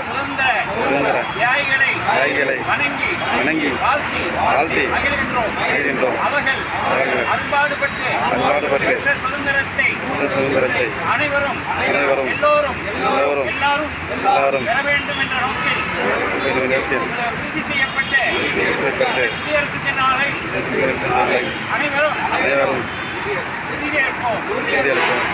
சுதந்திர சுதந்திர தியாகிகளை வணங்கி வணங்கி வாழ்த்தி வாழ்த்தி மகிழ்கின்றோம். அவர்கள் அன்பாடுபட்டு அன்பாடுபட்டு சுதந்திரத்தை சுதந்திரத்தை அனைவரும் அனைவரும் எல்லோரும் எல்லோரும் எல்லாரும் எல்லாரும் பெற வேண்டும் என்ற நோக்கில் உறுதி செய்யப்பட்ட குடியரசு தின நாளை அனைவரும் அனைவரும் உறுதியேற்போம். உறுதியளிப்போம்